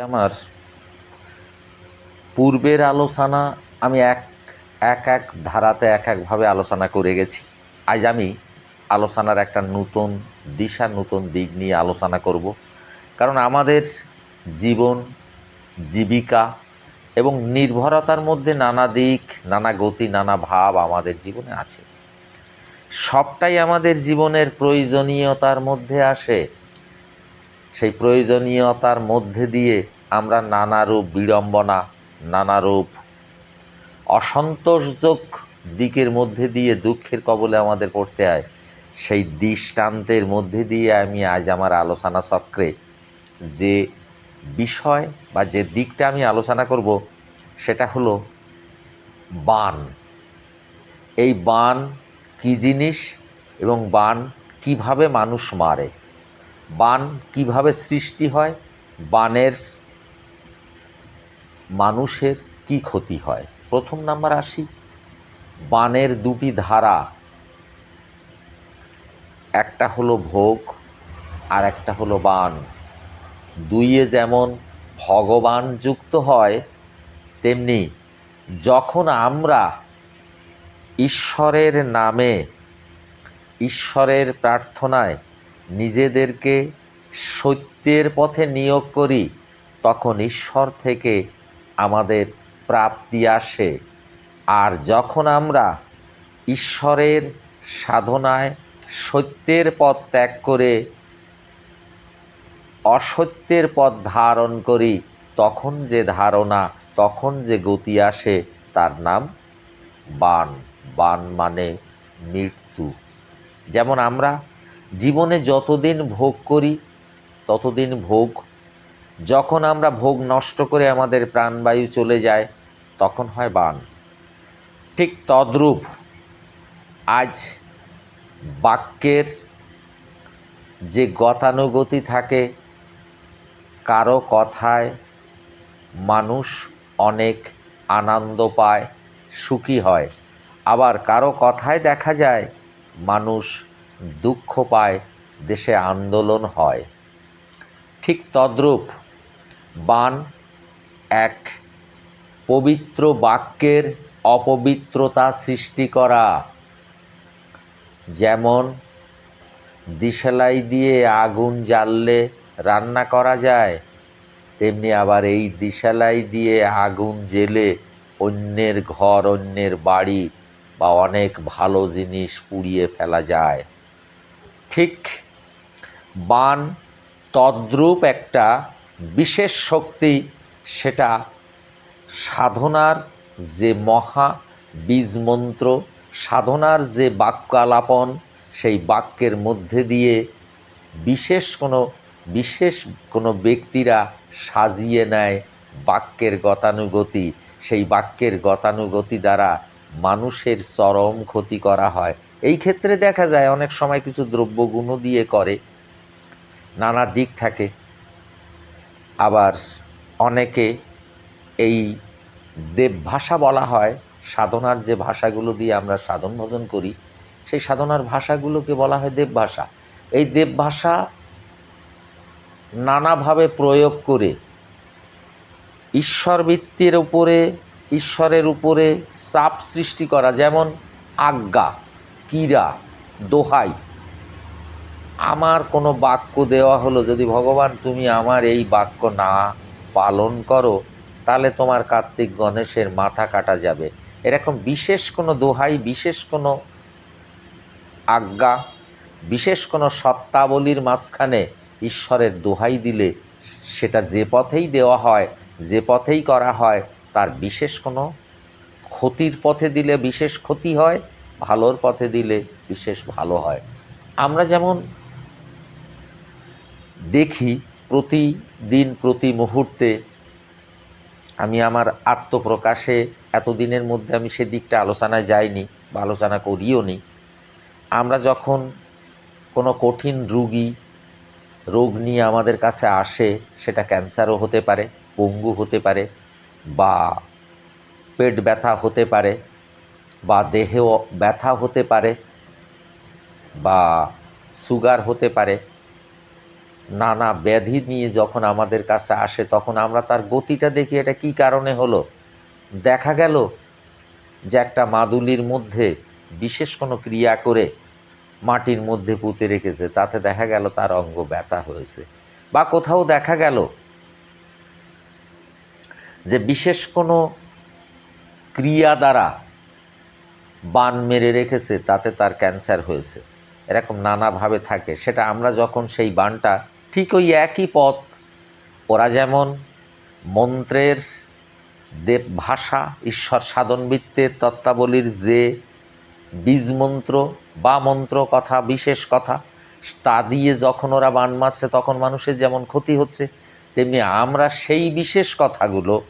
আমার পূর্বের আলোচনা আমি এক এক এক ধারাতে এক একভাবে আলোচনা করে গেছি। আজ আমি আলোচনার একটা নতুন দিশা, নতুন দিক নিয়ে আলোচনা করব। কারণ আমাদের জীবন, জীবিকা এবং নির্ভরতার মধ্যে নানা দিক, নানা গতি, নানা ভাব আমাদের জীবনে আছে। সবটাই আমাদের জীবনের প্রয়োজনীয়তার মধ্যে আসে। সেই প্রয়োজনীয়তার মধ্যে দিয়ে আমরা নানা রূপ বিড়ম্বনা নানা রূপ অসন্তোষযোগ দিকের মধ্যে দিয়ে দুঃখের কবলে আমাদের পড়তে হয়। সেই দৃষ্টান্তের মধ্যে দিয়ে আমি আজ আমার আলোচনা চক্রে যে বিষয় বা যে দিকটা আমি আলোচনা করব, সেটা হলো বান। এই বান কী জিনিস এবং বান কীভাবে মানুষ মারে? বান কীভাবে সৃষ্টি হয়, বানের মানুষের কি ক্ষতি হয়? প্রথম নাম্বার আসি, বানের দুটি ধারা, একটা হলো ভোগ আর একটা হলো বান। দুইয়ে যেমন ভগবান যুক্ত হয়, তেমনি যখন আমরা ঈশ্বরের নামে, ঈশ্বরের প্রার্থনায় নিজেদেরকে সত্যের পথে নিয়োগ করি, তখন ঈশ্বর থেকে আমাদের প্রাপ্তি আসে। আর যখন আমরা ঈশ্বরের সাধনায় সত্যের পথ ত্যাগ করে অসত্যের পথ ধারণ করি, তখন যে ধারণা, তখন যে গতি আসে, তার নাম বান। বান মানে মৃত্যু। যেমন আমরা জীবনে যতদিন ভোগ করি, ততদিন ভোগ। যখন আমরা ভোগ নষ্ট করে আমাদের প্রাণবায়ু চলে যায়, তখন হয় বান। ঠিক তদ্রূপ আজ বাক্যের যে গতানুগতি থাকে, কারও কথায় মানুষ অনেক আনন্দ পায়, সুখী হয়। আবার কারও কথায় দেখা যায়, মানুষ দুঃখ পায়, দেশে আন্দোলন হয়। ঠিক তদ্রূপ বান এক পবিত্র বাক্যের অপবিত্রতা সৃষ্টি করা। যেমন দিশালাই দিয়ে আগুন জ্বাললে রান্না করা যায়, তেমনি আবার এই দিশালাই দিয়ে আগুন জেলে অন্যের ঘর, অন্যের বাড়ি বা অনেক ভালো জিনিস পুড়িয়ে ফেলা যায়। ঠিক বান তদ্রূপ একটা বিশেষ শক্তি, সেটা সাধনার যে মহা বীজ মন্ত্র সাধনার যে বাক্য আলাপন সেই বাক্যের মধ্যে দিয়ে বিশেষ কোনো বিশেষ কোনো ব্যক্তিরা সাজিয়ে নেয় বাক্যের গতানুগতি। সেই বাক্যের গতানুগতি দ্বারা মানুষের চরম ক্ষতি করা হয়। এই ক্ষেত্রে দেখা যায় অনেক সময় কিছু দ্রব্যগুণও দিয়ে করে, নানা দিক থাকে। আবার অনেকে এই দেবভাষা বলা হয়, সাধনার যে ভাষাগুলো দিয়ে আমরা সাধন ভজন করি, সেই সাধনার ভাষাগুলোকে বলা হয় দেবভাষা এই দেবভাষা নানাভাবে প্রয়োগ করে ঈশ্বরবৃত্তির উপরে, ঈশ্বরের উপরে চাপ সৃষ্টি করা, যেমন আজ্ঞা। কীরা দোহাই। আমার কোনো বাক্য দেওয়া হলো, যদি ভগবান তুমি আমার এই বাক্য না পালন করো, তাহলে তোমার কার্তিক গণেশের মাথা কাটা যাবে। এরকম বিশেষ কোনো দোহাই, বিশেষ কোনো আজ্ঞা, বিশেষ কোনো সত্তাবলীর মাঝখানে ঈশ্বরের দোহাই দিলে সেটা যে পথেই দেওয়া হয়, যে পথেই করা হয়, তার বিশেষ কোনো ক্ষতির পথে দিলে বিশেষ ক্ষতি হয় ভালোর পথে দিলে বিশেষ ভালো হয়। আমরা যেমন দেখি প্রতিদিন, প্রতি মুহূর্তে, আমি আমার আত্মপ্রকাশে এতদিনের মধ্যে আমি সেদিকটা আলোচনায় যাইনি বা আলোচনা করিও নি। আমরা যখন কোনো কঠিন রুগী, রোগ নিয়ে আমাদের কাছে আসে, সেটা ক্যান্সারও হতে পারে, পঙ্গু হতে পারে বা পেট ব্যথা হতে পারে বা দেহেও ব্যথা হতে পারে বা সুগার হতে পারে, নানা ব্যাধি নিয়ে যখন আমাদের কাছে আসে তখন আমরা তার গতিটা দেখি, এটা কি কারণে হলো? দেখা গেল যে একটা মাদুলির মধ্যে বিশেষ কোনো ক্রিয়া করে মাটির মধ্যে পুঁতে রেখেছে, তাতে দেখা গেল তার অঙ্গ ব্যথা হয়েছে। বা কোথাও দেখা গেল যে বিশেষ কোনো ক্রিয়া দ্বারা বান মেরে রেখেছে, তাতে তার ক্যান্সার হয়েছে। এরকম নানাভাবে থাকে। সেটা আমরা যখন সেই বানটা ঠিক ওই একই পথ, ওরা যেমন মন্ত্রের দেব ভাষা, ঈশ্বর সাধনবৃত্তের তত্ত্বাবলীর যে বীজ মন্ত্র বা মন্ত্র কথা, বিশেষ কথা, তা দিয়ে যখন ওরা বান মারছে, তখন মানুষের যেমন ক্ষতি হচ্ছে, তেমনি আমরা সেই বিশেষ কথাগুলো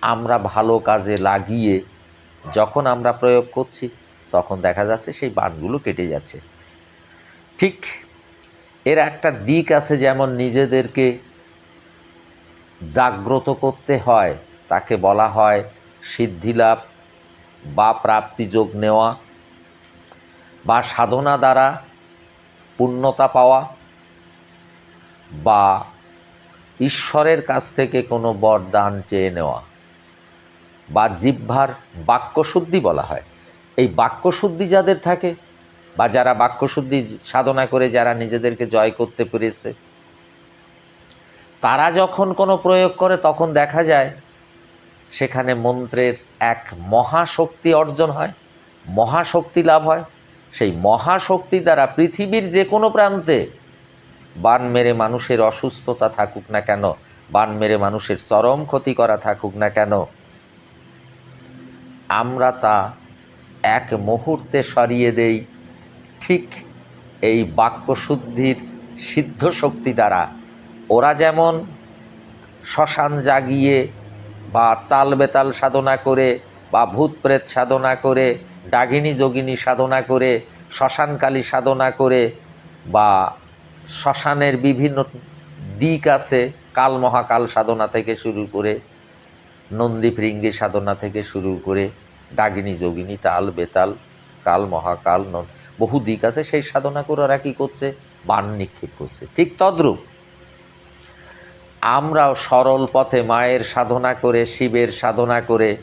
আমরা ভালো কাজে লাগিয়ে যখন আমরা প্রয়োগ করছি, তখন দেখা যাচ্ছে সেই বানগুলো কেটে যাচ্ছে। ঠিক এর একটা দিক আছে যেমন নিজেদেরকে জাগ্রত করতে হয়, তাকে বলা হয় সিদ্ধিলাভ বা প্রাপ্তিযোগ নেওয়া বা সাধনা দ্বারা পূর্ণতা পাওয়া বা ঈশ্বরের কাছ থেকে কোনো বরদান চেয়ে নেওয়া। বা জিহ্বার বাক্যশুদ্ধি বলা হয়। এই বাক্যশুদ্ধি যাদের থাকে বা যারা বাক্যশুদ্ধি সাধনা করে, যারা নিজেদেরকে জয় করতে পেরেছে, তারা যখন কোনো প্রয়োগ করে, তখন দেখা যায় সেখানে মন্ত্রের এক মহাশক্তি অর্জন হয়, মহাশক্তি লাভ হয়। সেই মহাশক্তি দ্বারা পৃথিবীর যে কোনো প্রান্তে বান মেরে মানুষের অসুস্থতা থাকুক না কেন, বান মেরে মানুষের চরম ক্ষতি করা থাকুক না কেন আমরা তা এক মুহূর্তে সরিয়ে দেই, ঠিক এই বাক্যশুদ্ধির সিদ্ধ শক্তি দ্বারা। ওরা যেমন শ্মশান জাগিয়ে বা তাল বেতাল সাধনা করে বা ভূত প্রেত সাধনা করে, ডাগিনী যোগিনী সাধনা করে শ্মশানকালী সাধনা করে বা শ্মশানের বিভিন্ন দিক আছে, কাল মহাকাল সাধনা থেকে শুরু করে নন্দী ভৃঙ্গি সাধনা থেকে শুরু করে ডাগিনী যোগিনী, তাল, বেতাল, কাল, মহাকাল নন বহু দিক আছে। সেই সাধনা করে ওরা কী করছে? বান নিক্ষেপ করছে। ঠিক তদ্রূপ আমরাও সরল পথে মায়ের সাধনা করে, শিবের সাধনা করে,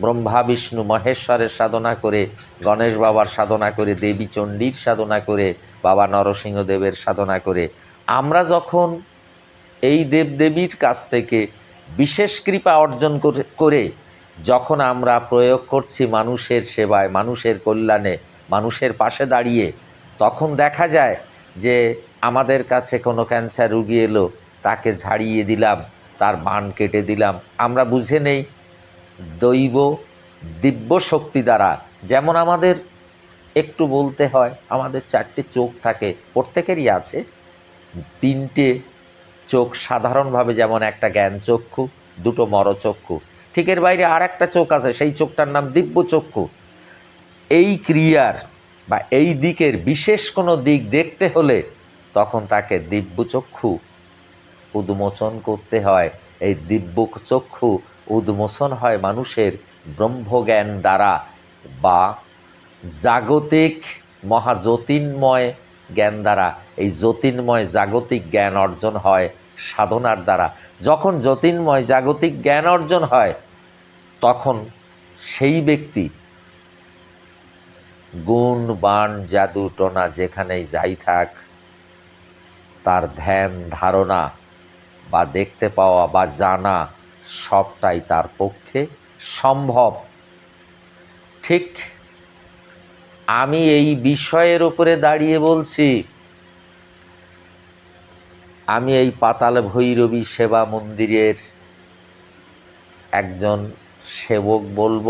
ব্রহ্মা, বিষ্ণু, মহেশ্বরের সাধনা করে, গণেশ বাবার সাধনা করে, দেবী চণ্ডীর সাধনা করে, বাবা নরসিংহদেবের সাধনা করে, আমরা যখন এই দেবদেবীর কাছ থেকে বিশেষ কৃপা অর্জন করে- যখন আমরা প্রয়োগ করছি মানুষের সেবায়, মানুষের কল্যাণে, মানুষের পাশে দাঁড়িয়ে, তখন দেখা যায় যে আমাদের কাছে কোনো ক্যান্সার রুগী এলো, তাকে ঝাড়িয়ে দিলাম, তার বান কেটে দিলাম। আমরা বুঝে নেই দৈব, দিব্য শক্তি দ্বারা, যেমন আমাদের একটু বলতে হয়, আমাদের চারটে চোখ থাকে, প্রত্যেকেরই আছে, তিনটে চোখ সাধারণভাবে যেমন একটা জ্ঞান চক্ষু, দুটো মরচক্ষু ঠিক এর বাইরে আর একটা চোখ আছে, সেই চোখটার নাম দিব্য চক্ষু। এই ক্রিয়ার বা এই দিকের বিশেষ কোনো দিক দেখতে হলে তখন তাকে দিব্য চক্ষু উদ্মোচন করতে হয়। এই দিব্য চক্ষু উদ্মোচন হয় মানুষের ব্রহ্মজ্ঞান দ্বারা বা জাগতিক মহাজ্যোতির্ময় জ্ঞান দ্বারা, এই জ্যোতির্ময় জাগতিক জ্ঞান অর্জন হয় সাধনার দ্বারা। যখন জ্যোতির্ময় জাগতিক জ্ঞান অর্জন হয়, তখন সেই ব্যক্তি গুণ, বাণ, জাদু, টোনা, যেখানেই যাই থাক, তার ধ্যান, ধারণা বা দেখতে পাওয়া বা জানা সবটাই তার পক্ষে সম্ভব। ঠিক আমি এই বিষয়ের ওপরে দাঁড়িয়ে বলছি, আমি এই পাতাল ভৈরবী সেবা মন্দিরের একজন সেবক বলব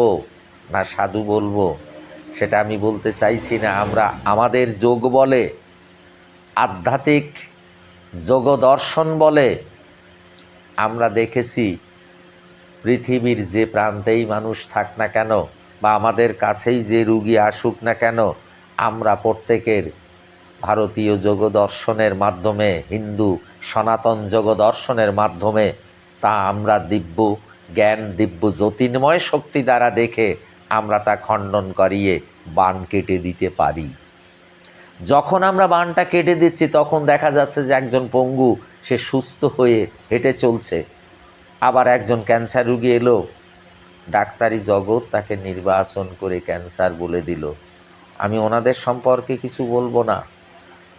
না সাধু বলব, সেটা আমি বলতে চাইছি না। আমরা, আমাদের যোগ বলে, আধ্যাত্মিক যোগ দর্শন বলে আমরা দেখেছি পৃথিবীর যে প্রান্তেই মানুষ থাক না কেন বা আমাদের কাছেই যে রুগী আসুক না কেন, আমরা প্রত্যেকের ভারতীয় যোগ দর্শনের মাধ্যমে, হিন্দু সনাতন যোগ দর্শনের মাধ্যমে তা আমরা দিব্য জ্ঞান, দিব্য জ্যোতির্ময় শক্তি দ্বারা দেখে আমরা তা খণ্ডন করিয়ে বান কেটে দিতে পারি। যখন আমরা বানটা কেটে দিচ্ছি, তখন দেখা যাচ্ছে যে একজন পঙ্গু, সে সুস্থ হয়ে হেঁটে চলছে। আবার একজন ক্যান্সার রুগী এলো ডাক্তারি জগৎ তাকে নির্বাচন করে ক্যান্সার বলে দিল। আমি ওনাদের সম্পর্কে কিছু বলব না।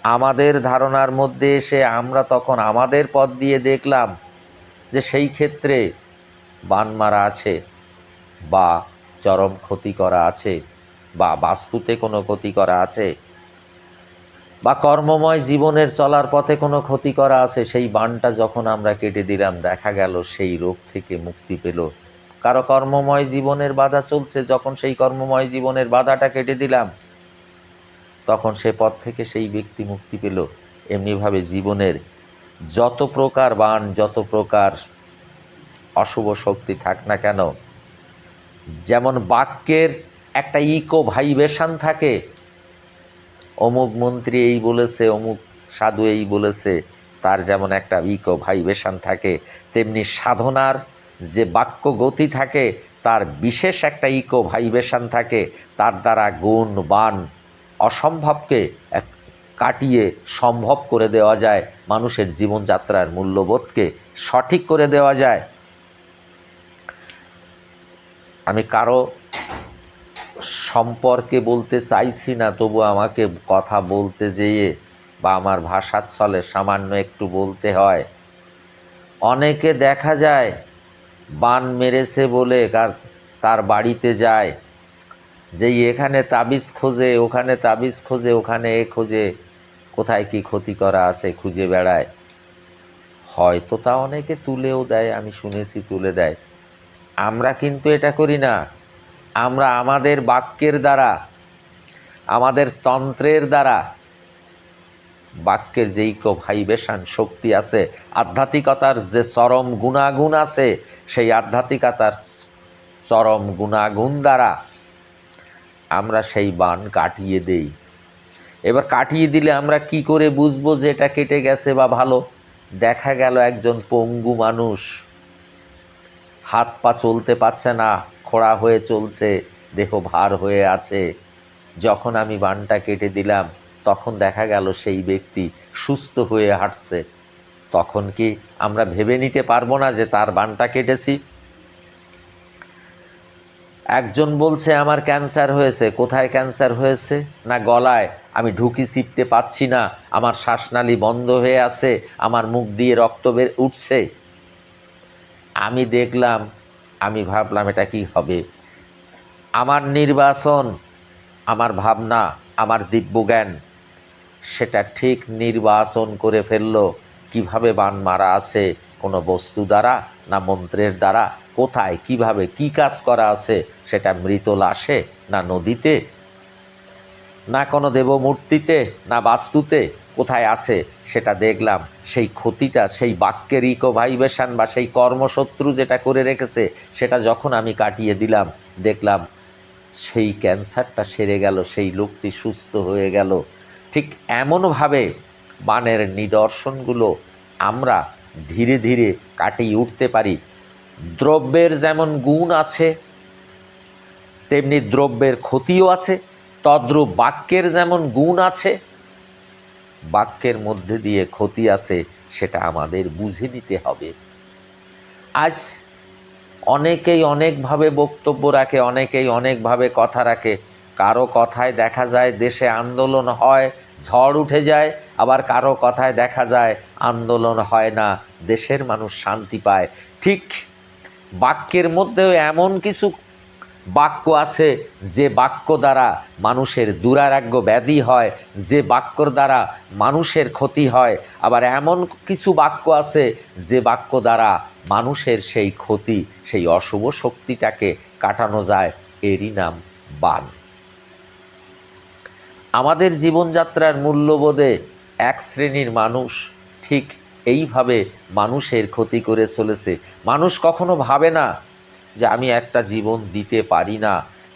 আমাদের ধারণার মধ্যে এসে আমরা তখন আমাদের পথ দিয়ে দেখলাম যে সেই ক্ষেত্রে বান মারা আছে বা চরম ক্ষতি করা আছে বা বাস্তুতে কোনো ক্ষতি করা আছে বা কর্মময় জীবনের চলার পথে কোনো ক্ষতি করা আছে, সেই বানটা যখন আমরা কেটে দিলাম, দেখা গেল সেই রোগ থেকে মুক্তি পেল। কারও কর্মময় জীবনের বাধা চলছে, যখন সেই কর্মময় জীবনের বাধাটা কেটে দিলাম, তখন সে পথ থেকে সেই ব্যক্তি মুক্তি পেল। এমনিভাবে জীবনের যত প্রকার বান, যত প্রকার অশুভ শক্তি থাক না কেন, যেমন বাক্যের একটা ইকো ভাইবেশন থাকে, অমুক মন্ত্রী এই বলেছে, অমুক সাধু এই বলেছে, তার যেমন একটা ইকো ভাইবেশন থাকে, তেমনি সাধনার যে বাক্য গতি থাকে, তার বিশেষ একটা ইকো ভাইবেশন থাকে, তার দ্বারা গুণ বান অসম্ভবকে এক কাটিয়ে সম্ভব করে দেওয়া যায়, মানুষের জীবনযাত্রার মূল্যবোধকে সঠিক করে দেওয়া যায়। আমি কারও সম্পর্কে বলতে চাইছি না, তবু আমাকে কথা বলতে যেয়ে বা আমার ভাষার সামান্য একটু বলতে হয়। অনেকে দেখা যায় বান মেরেছে বলে কার তার বাড়িতে যায়। যে এখানে তাবিজ খোঁজে, ওখানে তাবিজ খোঁজে, ওখানে এ খোঁজে, কোথায় কি ক্ষতি করা আছে খুঁজে বেড়ায়। হয়তো তা অনেকে তুলেও দেয়, আমি শুনেছি তুলে দেয়। আমরা কিন্তু এটা করি না। আমরা আমাদের বাক্যের দ্বারা, আমাদের তন্ত্রের দ্বারা বাক্যের যেই কো ভাইবেশান শক্তি আছে, আধ্যাত্মিকতার যে চরম গুণাগুণ আছে, সেই আধ্যাত্মিকতার চরম গুণাগুণ দ্বারা আমরা সেই বান কাটিয়ে দেই। এবার কাটিয়ে দিলে আমরা কি করে বুঝব যে এটা কেটে গেছে বা ভালো? দেখা গেল একজন পঙ্গু মানুষ, হাত পা চলতে পারছে না, খোড়া হয়ে চলছে, দেহ ভার হয়ে আছে। যখন আমি বানটা কেটে দিলাম তখন দেখা গেল সেই ব্যক্তি সুস্থ হয়ে হাঁটছে। তখন কি আমরা ভেবে নিতে পারব না যে তার বানটা কেটেছি? একজন বলছে, আমার ক্যান্সার হয়েছে। কোথায় ক্যান্সার হয়েছে? না, গলায়। আমি ঢুকি চিপতে পাচ্ছি না। আমার শ্বাসনালী বন্ধ হয়ে আছে। আমার মুখ দিয়ে রক্ত বের উঠছে। আমি দেখলাম, আমি ভাবলাম, এটা কি হবে? আমার নির্বাচন আমার ভাবনা, আমার দিব্যজ্ঞান। সেটা ঠিক নির্বাচন করে ফেলল। কীভাবে বান মারা আছে? কোনো বস্তু দ্বারা না মন্ত্রের দ্বারা? কোথায়? কীভাবে? কি কাজ করা আছে? সেটা মৃত লাশে না নদীতে? না কোনো দেবমূর্তিতে? না বাস্তুতে? কোথায় আছে? সেটা দেখলাম। সেই ক্ষতিটা, সেই বাক্যের ইকো ভাইবেশান বা সেই কর্মশত্রু যেটা করে রেখেছে, সেটা যখন আমি কাটিয়ে দিলাম, দেখলাম সেই ক্যান্সারটা সেরে গেল, সেই লোকটি সুস্থ হয়ে গেল। ঠিক এমনভাবে বানের নিদর্শনগুলো আমরা ধীরে ধীরে কাটিয়ে উঠতে পারি। দ্রব্যের যেমন গুণ আছে, তেমনি দ্রব্যের ক্ষতিও আছে, তদ্রূপ বাক্যের যেমন গুণ আছে, বাক্যের মধ্যে দিয়ে ক্ষতি আছে সেটা আমাদের বুঝে নিতে হবে। আজ অনেকেই অনেকভাবে বক্তব্য রাখে, অনেকেই অনেকভাবে কথা রাখে কারও কথায় দেখা যায় দেশে আন্দোলন হয়, ঝড় উঠে যায়, আবার কারও কথায় দেখা যায় আন্দোলন হয় না, দেশের মানুষ শান্তি পায়। ঠিক বাক্যের মধ্যেও এমন কিছু বাক্য আছে যে বাক্য দ্বারা মানুষের দুরারাগ্য ব্যাধি হয়, যে বাক্যর দ্বারা মানুষের ক্ষতি হয়। আবার এমন কিছু বাক্য আছে যে বাক্য দ্বারা মানুষের সেই ক্ষতি, সেই অশুভ শক্তিটাকে কাটানো যায়, এরই নাম বান। আমাদের জীবনযাত্রার মূল্যবোধে এক শ্রেণির মানুষ ঠিক এইভাবে মানুষের ক্ষতি করে চলেছে। মানুষ কখনো ভাবে না যে আমি একটা জীবন দিতে পারি না,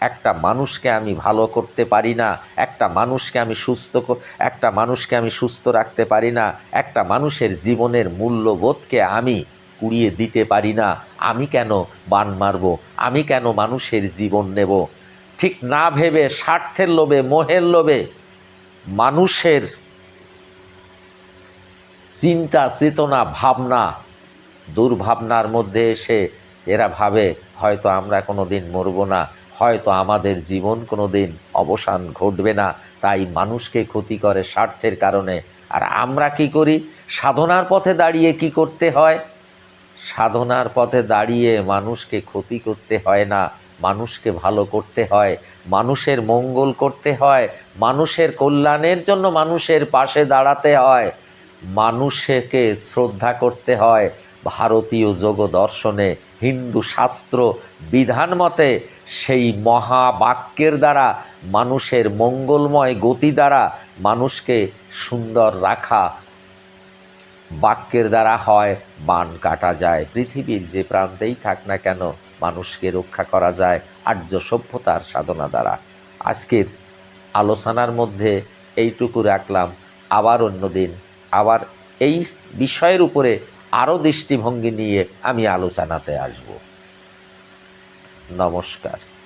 একটা মানুষকে আমি ভালো করতে পারি না, একটা মানুষকে আমি সুস্থ একটা মানুষকে আমি সুস্থ রাখতে পারি না, একটা মানুষের জীবনের মূল্যবোধকে আমি কুড়িয়ে দিতে পারি না। আমি কেন বান মারব? আমি কেন মানুষের জীবন নেব? ঠিক না ভেবে, স্বার্থের লোভে, মোহের লোভে মানুষের চিন্তা, চেতনা, ভাবনা, দুর্ভাবনার মধ্যে এসে এরা ভাবে, হয়তো আমরা কোনো দিন মরব না, হয়তো আমাদের জীবন কোনো দিন অবসান ঘটবে না। তাই মানুষকে ক্ষতি করে স্বার্থের কারণে। আর আমরা কি করি? সাধনার পথে দাঁড়িয়ে কি করতে হয়? সাধনার পথে দাঁড়িয়ে মানুষকে ক্ষতি করতে হয় না। মানুষকে ভালো করতে হয়, মানুষের মঙ্গল করতে হয়, মানুষের কল্যাণের জন্য মানুষের পাশে দাঁড়াতে হয়, মানুষকে শ্রদ্ধা করতে হয়। ভারতীয় যোগ দর্শনে হিন্দু শাস্ত্র বিধান মতে সেই মহাবাক্যের দ্বারা মানুষের মঙ্গলময় গতি দ্বারা মানুষকে সুন্দর রাখা বাক্যের দ্বারা হয়, বান কাটা যায়। পৃথিবীর যে প্রান্তেই থাক না কেন মানুষকে রক্ষা করা যায় আর্য সভ্যতার সাধনা দ্বারা। আজকের আলোচনার মধ্যে এইটুকু রাখলাম। আবার অন্যদিন আবার এই বিষয়ের উপরে আরও দৃষ্টিভঙ্গি নিয়ে আমি আলোচনাতে আসব। নমস্কার।